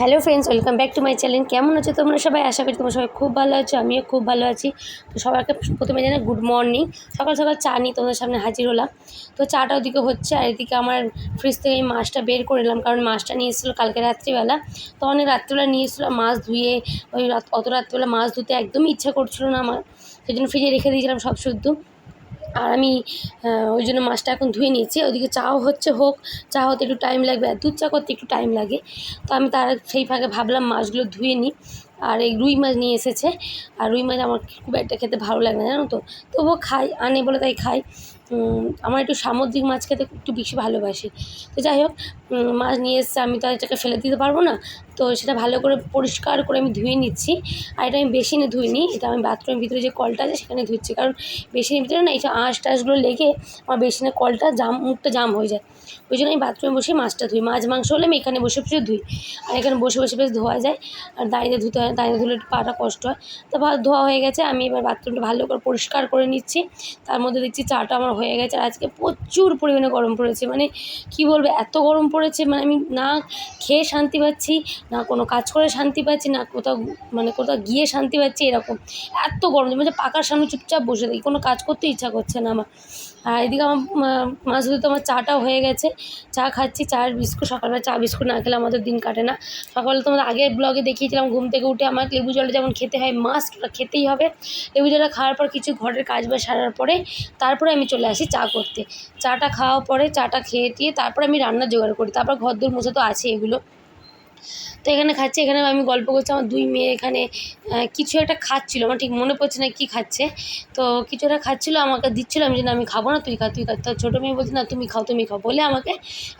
Hello friends, welcome back to my channel. কেমন আছো তোমরা সবাই? আশা করি তোমরা সবাই খুব ভালো আছো, আমিও খুব ভালো আছি। তো সবাইকে প্রথমে জানাই গুড মর্নিং। সকাল সকাল চা নিই তোমাদের সামনে হাজির হলাম। তো চাটা ওদিকে হচ্ছে আর এদিকে আমার ফ্রিজ থেকে এই মাছটা বের করে নিলাম, কারণ মাছটা নিয়ে এসেছিল কালকে রাত্রিবেলা। তো অনেক রাত্রিবেলা নিয়ে এসেছিল, মাছ ধুয়ে ওই অত রাত্রিবেলা মাছ ধুতে একদমই ইচ্ছা করছিল না আমার। সেই জন্য ফ্রিজে রেখে দিয়েছিলাম সব শুদ্ধ। আর আমি ওই জন্য মাছটা এখন ধুয়ে নিয়েছি। ওদিকে চাও হচ্ছে হোক, চা হতে একটু টাইম লাগবে, আর দুধ চা করতে একটু টাইম লাগে। তো আমি তার সেই ফাঁকে ভাবলাম মাছগুলো ধুয়ে নিই। আর এই রুই মাছ নিয়ে এসেছে। আর রুই মাছ আমার খুব একটা খেতে ভালো লাগে না, জানো তো? তবুও খাই, আনে বলে তাই খাই। আমার একটু সামুদ্রিক মাছ খেতে একটু বেশি ভালোবাসি। তো যাই হোক মাছ নিয়ে এসেছে, আমি তো আর এটাকে ফেলে দিতে পারব না। তো সেটা ভালো করে পরিষ্কার করে আমি ধুয়ে নিচ্ছি। আর এটা আমি বেসিনে ধুইনি, এটা আমি বাথরুমের ভিতরে যে কলটা আছে সেখানে ধুচ্ছি। কারণ বেসিনের ভিতরে না এইসব আঁশ টাঁশগুলো লেগে আমার বেসিনের কলটা জাম, মুখটা জাম হয়ে যায়। ওই জন্য আমি বাথরুমে বসে মাছটা ধুই। মাছ, মাংস হলে আমি এখানে বসে বসে ধুই। আর এখানে বসে বসে বেশ ধোয়া যায়। আর দাঁড়িয়ে ধুতে হয়, দাঁড়িয়ে ধুলে একটু পাটা কষ্ট হয়। তো ভালো ধোয়া হয়ে গেছে, আমি এবার বাথরুমটা ভালো করে পরিষ্কার করে নিচ্ছি। তার মধ্যে দেখছি চাটা আমার হয়ে গেছে। আর আজকে প্রচুর পরিমাণে গরম পড়েছে। মানে কি বলব, এত গরম পড়েছে মানে আমি না খেয়ে শান্তি পাচ্ছি, না কোনো কাজ করে শান্তি পাচ্ছি, না কোথাও মানে কোথাও গিয়ে শান্তি পাচ্ছি এরকম। এত গরম মানে পাকার সামনে চুপচাপ বসে থাকি, কোনো কাজ করতে ইচ্ছা করছে না আমার। আর এদিকে আমার মা- মাছ ধুতে আমার চাটাও হয়ে গেছে। চা খাচ্ছি চার বিস্কুট, সকালবেলা চা বিস্কুট না খেলে আমাদের দিন কাটে না। সকালে তোমাদের আগের ব্লগে দেখিয়েছিলাম, ঘুম থেকে উঠে আমার লেবু জলটা যেমন খেতে হয়, মাস্ট খেতেই হবে। লেবু জলটা খাওয়ার পর কিছু ঘরের কাজ বাজ সারার পরে, তারপরে আমি চলে আসি চা করতে। চাটা খাওয়া পরে চাটা খেয়ে দিয়ে তারপর আমি রান্না জোগাড় করি। তারপর ঘর দূর মোছা তো আছে এগুলো। তো এখানে খাচ্ছি, এখানে আমি গল্প করছি, আমার দুই মেয়ে এখানে কিছু একটা খাচ্ছিল, আমার ঠিক মনে পড়ছে না কী খাচ্ছে। তো কিছু একটা খাচ্ছিলো, আমাকে দিচ্ছিল, আমি যে না, আমি খাব না, তুই খা তুই খা। তো ছোটো মেয়ে বলছে, না, তুমি খাও তুমি খাও। বলে আমাকে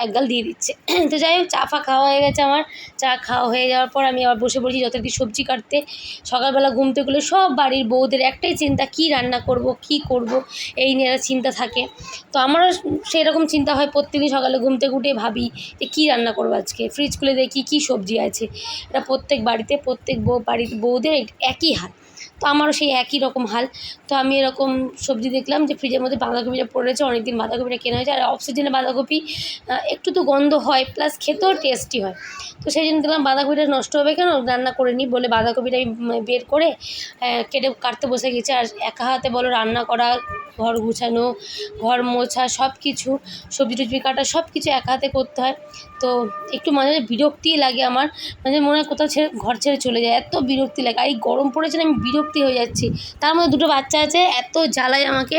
এক গাল দিয়ে দিচ্ছে। তো যাই হোক, চা ফা খাওয়া হয়ে গেছে আমার। চা খাওয়া হয়ে যাওয়ার পর আমি আবার বসে পড়েছি, যথারীতি সবজি কাটতে। সকালবেলা ঘুমতে গেলে সব বাড়ির বউদের একটাই চিন্তা, কী রান্না করব, কী করব, এই নিয়ে একটা চিন্তা থাকে। তো আমারও সেই রকম চিন্তা হয়, প্রত্যেকদিন সকালে ঘুমতে উঠে ভাবি যে কী রান্না করব আজকে? ফ্রিজ খুলে দেখি, কী সবজি আছে? এটা প্রত্যেক বাড়িতে প্রত্যেক বউ বাড়ির বউদের একই হাল তো আমারও সেই একই রকম হাল। তো আমি এরকম সবজি দেখলাম যে ফ্রিজের মধ্যে বাঁধাকপিটা পড়েছে অনেকদিন বাঁধাকপিটা কেনা হয়েছে। আর অফ সিজনে বাঁধাকপি একটু তো গন্ধ হয় প্লাস খেতেও টেস্টি হয়। তো সেই জন্য দেখলাম বাঁধাকপিটা নষ্ট হবে কেন? রান্না করে নিই বলে বাঁধাকপিটা আমি বের করে কেটে কাটতে বসে গেছি। আর একা হাতে বলো রান্না করা, ঘর গুছানো, ঘর মোছা সব কিছু সবজি টবজি কাটা সব কিছু একা হাতে করতে হয়। তো একটু মাঝে মাঝে বিরক্তি লাগে আমার। মানে মনে হয় কোথাও ছেড়ে, ঘর ছেড়ে চলে যায়। এত বিরক্তি লাগে। আর এই গরম পড়েছে না, আমি বিরক্তি হয়ে যাচ্ছি। তার মধ্যে দুটো বাচ্চা আছে, এত জ্বালায় আমাকে।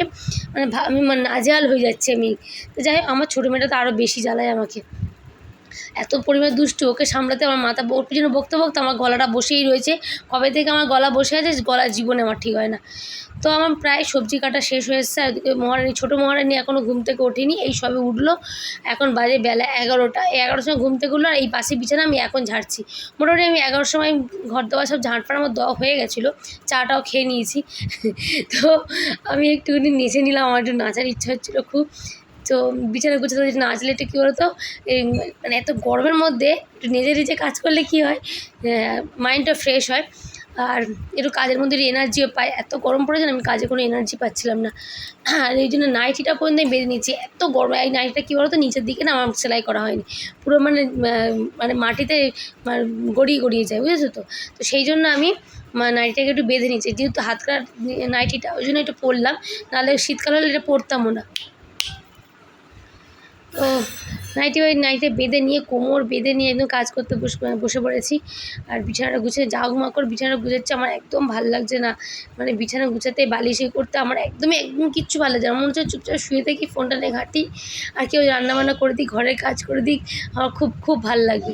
মানে আমি মানে নাজেহাল হয়ে যাচ্ছি আমি। তো যাই হোক, আমার ছোটো মেয়েটা তো আরও বেশি জ্বালায় আমাকে। এত পরিমাণে দুষ্টু, ওকে সামলাতে আমার মাথা ওর পিছনে বকতে বকতে আমার গলাটা বসেই রয়েছে। কবে থেকে আমার গলা বসে আছে, গলা জীবনে আমার ঠিক হয় না। তো আমার প্রায় সবজি কাটা শেষ হয়ে এসেছে। আর ওদিকে মহারানী, ছোটো মহারানী এখনও ঘুম থেকে ওঠেনি। এই সবে উঠল, এখন বাজে বেলা এগারোটা। এগারোটার সময় ঘুম থেকে উঠল আর এই পাশে বিছানা আমি এখন ঝাড়ছি। মোটামুটি আমি এগারোটার সময় ঘর দেওয়া সব ঝাঁটফাড় আমার দেওয়া হয়ে গেছিল। চাটাও খেয়ে নিয়েছি। তো আমি একটুখানি নেচে নিলাম। আমার একটু নাচার ইচ্ছা হচ্ছিল খুব। তো বিছানা গুছাতে না, আসলে একটু কী বলতো? এই মানে এত গরমের মধ্যে একটু নিজে নিজে কাজ করলে কী হয়? মাইন্ডটা ফ্রেশ হয়। আর একটু কাজের মধ্যে এনার্জিও পাই এত গরম পড়েছে আমি কাজে কোনো এনার্জি পাচ্ছিলাম না। আর এই জন্য নাইটিটা পর্যন্ত আমি বেঁধে নিচ্ছি এত গরম, এই নাইটিটা কী বলতো? নিচের দিকে না, আমার সেলাই করা হয়নি। পুরো মানে মানে মাটিতে মানে গড়িয়ে গড়িয়ে যায়, বুঝেছ তো? তো সেই জন্য আমি নাইটিটাকে একটু বেঁধে নিচ্ছি যেহেতু হাত কাটা নাইটিটা ওই জন্য একটু পরলাম। নাহলে শীতকাল হলে এটা পরতামও না। তো নাইটি ওই নাইটে বেঁধে নিয়ে, কোমর বেঁধে নিয়ে একদম কাজ করতে বসে বসে পড়েছি। আর বিছানাটা গুছিয়ে যা ঘুমাকড় বিছানা গুছাচ্ছে, আমার একদম ভালো লাগছে না। মানে বিছানা গুছাতে, বালিশে করতে, আমার একদমই একদম কিচ্ছু ভালো লাগছে না। মনে হচ্ছে চুপচাপ শুয়ে থাকি, ফোনটা নিয়ে ঘাঁটি, আর কেউ রান্নাবান্না করে দিই ঘরের কাজ করে দিই আমার খুব খুব ভালো লাগে।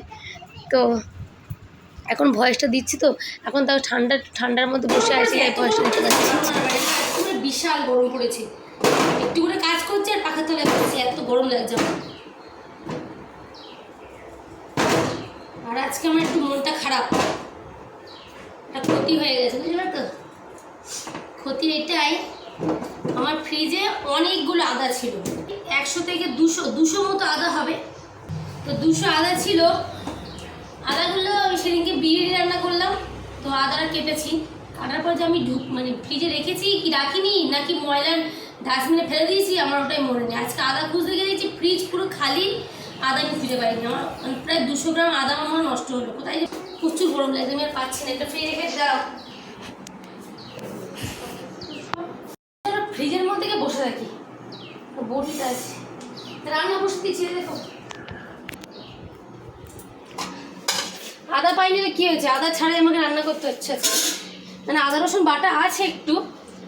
তো এখন ভয়েসটা দিচ্ছি তো? এখন তাও ঠান্ডা, ঠান্ডার মধ্যে বসে আছি, তাই ভয়েসটা দিতে পারছি বিশাল গরম পড়েছে। একটু করে কাজ করছে আর পাখা তলায় বসে এত গরম লাগছে আমার। আর আজকে আমার একটু মনটা খারাপ। একটা ক্ষতি হয়ে গেছে বুঝলে তো? ক্ষতি এটাই, আমার ফ্রিজে অনেকগুলো আদা ছিল। একশো থেকে দুশো দুশো মতো আদা হবে। তো দুশো আদা ছিল। আদাগুলো আমি সেদিনকে বিরিয়ানি রান্না করলাম, তো আদাটা কেটেছি। কাটার পর যে আমি ঢুক মানে ফ্রিজে রেখেছি, কি রাখিনি, নাকি ময়লার ডাস্টবিনে ফেলে দিয়েছি, আমার ওটাই মনে নেই। আজকে আদা খুঁজতে গিয়ে দেখছি ফ্রিজ পুরো খালি, আদা আমি খুঁজে পাইনি আমার। মানে প্রায় দুশো গ্রাম আদা আমার নষ্ট হলো। কোথায় প্রচুর গরম লাগছে, আমি আর পাচ্ছি না। এটা ফ্রিজে রেখে দাও। ফ্রিজের মধ্যে গিয়ে বসে থাকি। বটিটা আছে। রান্না বসে দিচ্ছি দেখো। আদা পাইনি কী হয়েছে? আদা ছাড়াই আমাকে রান্না করতে হচ্ছে। মানে আদা রসুন বাটা আছে একটু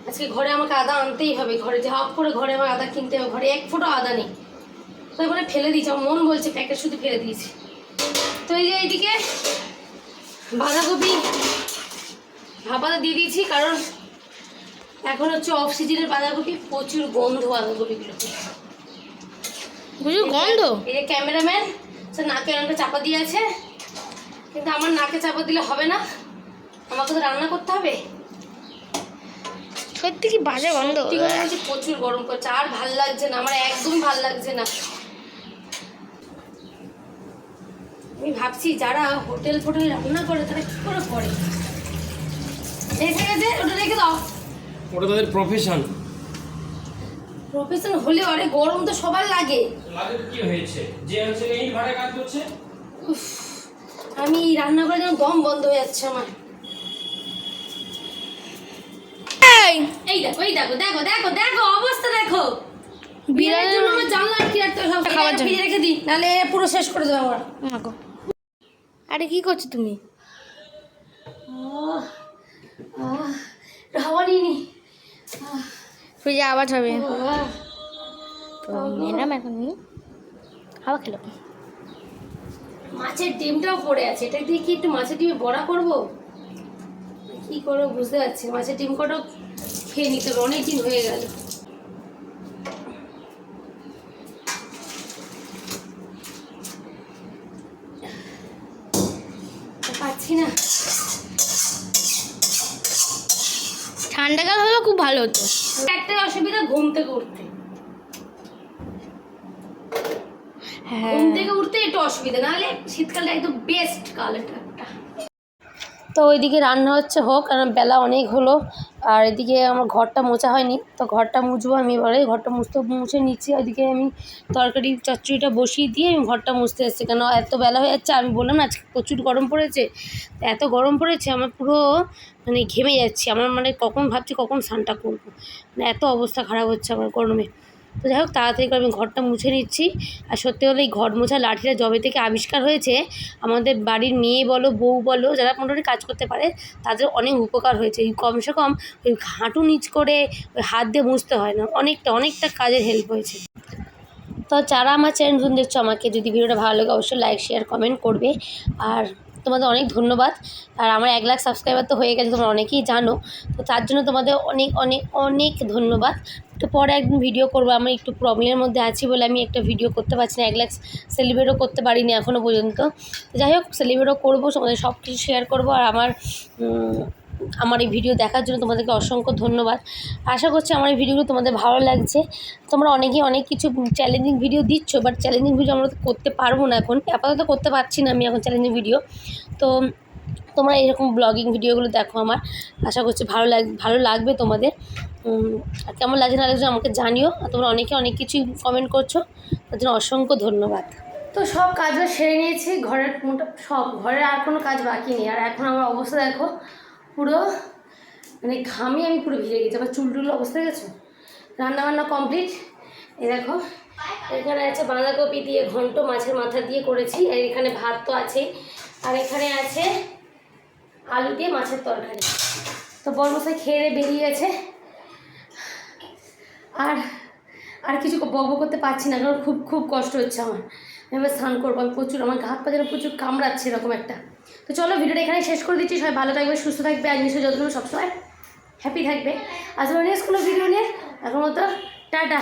আজকে ঘরে আমাকে আদা আনতেই হবে। ঘরে যা হোক করে ঘরে আমার আদা কিনতে হবে ঘরে এক ফোঁটা আদা নেই। তো এবারে ফেলে দিয়েছি আমার মন বলছে প্যাকেট শুধু ফেলে দিয়েছি। তো এই যে এইদিকে বাঁধাকপি ভাপাতে দিয়ে দিয়েছি কারণ এখন হচ্ছে অফ সিজনের বাঁধাকপি প্রচুর গন্ধ বাঁধাকপিগুলো বুঝলি গন্ধ? এই যে ক্যামেরাম্যান সে নাকে অনেকটা চাপা দিয়ে আছে। কিন্তু আমার নাকে চাপা দিলে হবে না। আমাকে তো রান্না করতে হবে। সত্যি কি বাজে গন্ধ? সত্যি কথা বলছি, প্রচুর গরম করছে আর ভালো লাগছে না আমার একদম ভালো লাগছে না। আমি ভাবছি যারা হোটেল ফোটেল রান্না করে তারা কি করে করে? রেখে গেছে ওটা রেখে দাও। ওটা তাদের প্রফেশন প্রফেশন হলেও আরে গরম তো সবার লাগে। লাগে কি হয়েছে? যে হচ্ছে এই ভাড়া কাজ করছে? উফ, আমি রান্না করে যেন দম বন্ধ হয়ে যাচ্ছে আমার। এই, এই দেখো এই দেখো দেখো দেখো দেখো অবস্থা দেখো। বিড়ালের জন্য আমার জানলা আটকে রাখতে সব খাওয়ার জন্য। রেখে দিই নাহলে পুরো শেষ করে দেবো আমার মা গো। আরে কি করছ তুমি? হাওয়া নিয়ে নি ফ্রিজে আওয়াজ হবে তো ম্যাডাম এখন হাওয়া খেলো। মাছের ডিমটাও পড়ে আছে এটা দিয়ে কি একটু মাছের ডিমে বড়া করব? কি করব বুঝতে পারছি মাছের ডিম কটাও খেয়ে নিতে হবে অনেক দিন হয়ে গেল। পাচ্ছি না। ঠান্ডাকাল হলেও খুব ভালো হতো। একটা অসুবিধা ঘুম থেকে উঠতে। হ্যাঁ। ঘুম থেকে উঠতে একটু অসুবিধা নাহলে শীতকালটা একদম বেস্ট কাল এটা তো ওইদিকে রান্না হচ্ছে হোক কারণ বেলা অনেক হলো। আর এদিকে আমার ঘরটা মোছা হয়নি, তো ঘরটা মুছবো আমি এবারে। ঘরটা মুছতে মুছে নিচ্ছি ওইদিকে আমি তরকারি চচ্চড়িটা বসিয়ে দিয়ে আমি ঘরটা মুছতে এসেছি। কেন এত বেলা হয়ে যাচ্ছে, আমি বললাম না, আজকে প্রচুর গরম পড়েছে। এত গরম পড়েছে, আমার পুরো মানে ঘেমে যাচ্ছি। আমার মানে কখন ভাবছি কখন স্নানটা করব। মানে এত অবস্থা খারাপ হচ্ছে আমার গরমে। তো যাই হোক, তাড়াতাড়ি করে আমি ঘরটা মুছে নিচ্ছি। আর সত্যি হলে এই ঘর মোছা লাঠিটা জবে থেকে আবিষ্কার হয়েছে, আমাদের বাড়ির মেয়ে বলো, বউ বলো, যারা মোটামুটি কাজ করতে পারে, তাদের অনেক উপকার হয়েছে। এই কমসে কম ওই হাঁটু নিচ করে ওই হাত দিয়ে মুছতে হয় না, অনেকটা অনেকটা কাজের হেল্প হয়েছে। তো যারা আমার চ্যানেল দেখছ, আমাকে যদি ভিডিওটা ভালো লাগে, অবশ্যই লাইক শেয়ার কমেন্ট করবে। আর তোমাদের অনেক ধন্যবাদ। আর আমার এক লাখ সাবস্ক্রাইবার তো হয়ে গেছে, তোমরা অনেকেই জানো। তো তার জন্য তোমাদের অনেক অনেক অনেক ধন্যবাদ। তো পরে একদিন ভিডিও করব আমার একটু প্রবলেমের মধ্যে আছি বলে আমি একটা ভিডিও করতে পারছি না। এক লাখ সেলিব্রেটও করতে পারিনি এখনও পর্যন্ত। যাই হোক সেলিব্রেটও করব সব কিছু শেয়ার করব। আর আমার আমার এই ভিডিও দেখার জন্য তোমাদেরকে অসংখ্য ধন্যবাদ। আশা করছি আমার এই ভিডিওগুলো তোমাদের ভালো লাগছে। তোমরা অনেকেই অনেক কিছু চ্যালেঞ্জিং ভিডিও দিচ্ছ বাট চ্যালেঞ্জিং ভিডিও আমরা করতে পারব না এখন। আপাতত করতে পারছি না আমি এখন চ্যালেঞ্জিং ভিডিও তো তোমরা এরকম ব্লগিং ভিডিওগুলো দেখো আমার। আশা করছি ভালো লাগ, ভালো লাগবে তোমাদের। কেমন লাগছে না লাগছে আমাকে জানিও। তোমরা অনেকে অনেক কিছু কমেন্ট করছ, তার জন্য অসংখ্য ধন্যবাদ। তো সব কাজও সেরে নিয়েছি, ঘরের সব ঘরের আর কোনো কাজ বাকি নেই। আর এখন আমার অবস্থা দেখো পুরো মানে ঘামে আমি পুরো ভিজে গেছি। আমার চুল টুল অবস্থা গেছো? রান্না বান্না কমপ্লিট এই দেখো, এখানে আছে বাঁধাকপি দিয়ে ঘন্ট মাছের মাথা দিয়ে করেছি, আর এখানে ভাত তো আছেই। আর এখানে আছে আলু দিয়ে মাছের তরকারি। তো বর্মশাই খেয়ে বেরিয়ে গেছে। আর আর কিছু বক করতে পারছি না, কারণ খুব খুব কষ্ট হচ্ছে আমার। আমি স্নান করব, আমি প্রচুর, আমার ঘাত পা যেন প্রচুর কামড়াচ্ছে এরকম একটা। তো চলো ভিডিওটা এখানে শেষ করে দিচ্ছি, সবাই ভালো থাকবে, সুস্থ থাকবে, আর নিজের যত্ন সবসময়। হ্যাপি থাকবে। আজ নেক্সট কোনো ভিডিও নিয়ে এখন মতো, টাটা।